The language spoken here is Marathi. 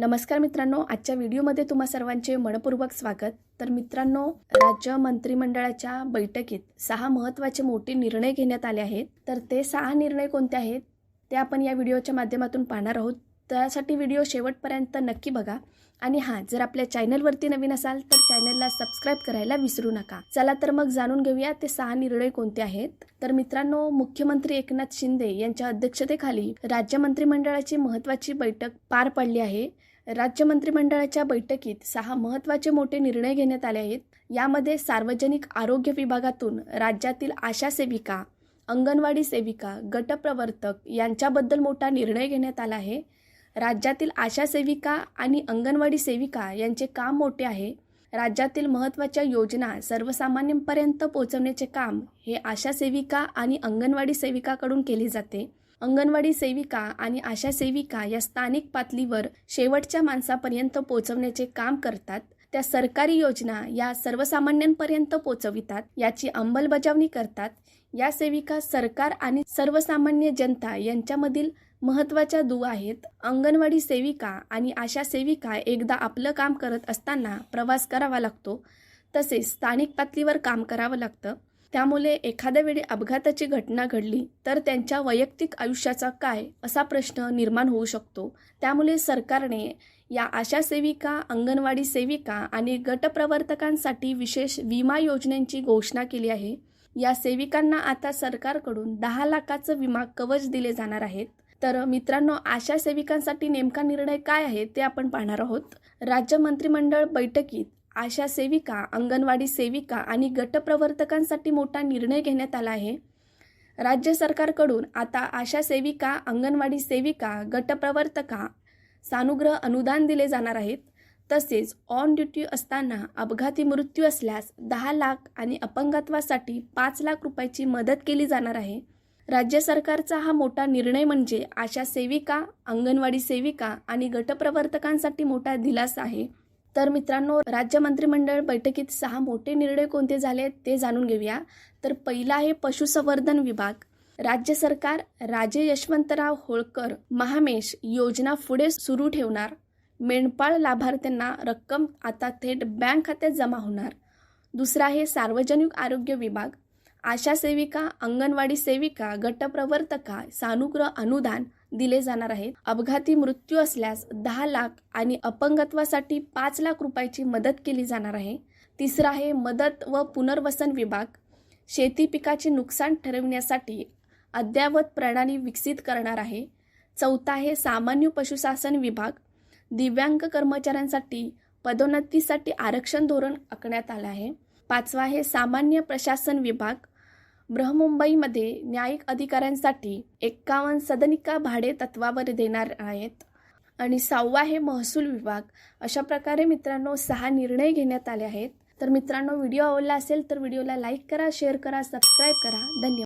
नमस्कार मित्रांनो आजच्या व्हिडिओमध्ये तुम्हा सर्वांचे मनपूर्वक स्वागत. तर मित्रांनो राज्य मंत्रिमंडळाच्या बैठकीत सहा महत्त्वाचे मोठे निर्णय घेण्यात आले आहेत. तर ते सहा निर्णय कोणते आहेत ते आपण या व्हिडिओच्या माध्यमातून पाहणार आहोत. त्यासाठी व्हिडिओ शेवटपर्यंत नक्की बघा. आणि हां जर आपल्या चॅनलवरती नवीन असाल तर चॅनलला सबस्क्राईब करायला विसरू नका. चला तर मग जाणून घेऊया ते सहा निर्णय कोणते आहेत. तर मित्रांनो मुख्यमंत्री एकनाथ शिंदे यांच्या अध्यक्षतेखाली राज्य मंत्रिमंडळाची महत्त्वाची बैठक पार पडली आहे. राज्य मंत्रिमंडळाच्या बैठकीत सहा महत्त्वाचे मोठे निर्णय घेण्यात आले आहेत. यामध्ये सार्वजनिक आरोग्य विभागातून राज्यातील आशा सेविका अंगणवाडी सेविका गटप्रवर्तक यांच्याबद्दल मोठा निर्णय घेण्यात आला आहे. राज्यातील आशा सेविका आणि अंगणवाडी सेविका यांचे काम मोठे आहे. राज्यातील महत्त्वाच्या योजना सर्वसामान्यांपर्यंत पोहोचवण्याचे काम हे आशा सेविका आणि अंगणवाडी सेविकाकडून केले जाते. अंगणवाडी सेविका आणि आशा सेविका या स्थानिक पातळीवर शेवटच्या माणसापर्यंत पोहोचवण्याचे काम करतात. त्या सरकारी योजना या सर्वसामान्यांपर्यंत पोहोचवितात. याची अंमलबजावणी करतात. या सेविका सरकार आणि सर्वसामान्य जनता यांच्यामधील महत्त्वाच्या दुवा आहेत. अंगणवाडी सेविका आणि आशा सेविका एकदा आपलं काम करत असताना प्रवास करावा लागतो. तसेच स्थानिक पातळीवर काम करावं लागतं. त्यामुळे एखाद्या वेळी अपघाताची घटना घडली तर त्यांच्या वैयक्तिक आयुष्याचा काय असा प्रश्न निर्माण होऊ शकतो. त्यामुळे सरकारने या आशा सेविका अंगणवाडी सेविका आणि गटप्रवर्तकांसाठी विशेष विमा योजनेची घोषणा केली आहे. या सेविकांना आता सरकारकडून दहा लाखाचं विमा कवच दिले जाणार आहेत. तर मित्रांनो आशा सेविकांसाठी नेमका निर्णय काय आहे ते आपण पाहणार आहोत. राज्य मंत्रिमंडळ बैठकीत आशा सेविका अंगणवाडी सेविका आणि गटप्रवर्तकांसाठी मोठा निर्णय घेण्यात आला आहे. राज्य सरकारकडून आता आशा सेविका अंगणवाडी सेविका गटप्रवर्तका सानुग्रह अनुदान दिले जाणार आहेत. तसेच ऑन ड्युटी असताना अपघाती मृत्यू असल्यास दहा लाख आणि अपंगत्वासाठी पाच लाख रुपयाची मदत केली जाणार आहे. राज्य सरकारचा हा मोठा निर्णय म्हणजे आशा सेविका अंगणवाडी सेविका आणि गटप्रवर्तकांसाठी मोठा दिलासा आहे. तर मित्रांनो राज्य मंत्रिमंडळ बैठकीत सहा मोठे निर्णय कोणते झाले ते जाणून घेऊया. तर पहिला आहे पशुसंवर्धन विभाग. राज्य सरकार राजे यशवंतराव होळकर महामेश योजना पुढे सुरू ठेवणार. मेंढपाळ लाभार्थ्यांना रक्कम आता थेट बँक खात्यात जमा होणार. दुसरा आहे सार्वजनिक आरोग्य विभाग. आशा सेविका अंगणवाडी सेविका गटप्रवर्तका सानुग्रह अनुदान दिले जाणार आहेत. अपघाती मृत्यू असल्यास दहा लाख आणि अपंगत्वासाठी पाच लाख रुपयाची मदत केली जाणार आहे. तिसरा आहे मदत व पुनर्वसन विभाग. शेती पिकाचे नुकसान ठरविण्यासाठी अद्ययावत प्रणाली विकसित करणार आहे. चौथा आहे सामान्य पशुशासन विभाग. दिव्यांग कर्मचाऱ्यांसाठी पदोन्नतीसाठी आरक्षण धोरण आखण्यात आलं आहे. पाचवा आहे सामान्य प्रशासन विभाग. बृहमुंबईमध्ये न्यायिक अधिकाऱ्यांसाठी एक्कावन्न सदनिका भाडे तत्वावर देणार आहेत. आणि सहावा हे महसूल विभाग. अशा प्रकारे मित्रांनो सहा निर्णय घेण्यात आले आहेत. तर मित्रांनो व्हिडिओ आवडला असेल तर व्हिडिओला लाईक करा शेअर करा सबस्क्राईब करा. धन्यवाद.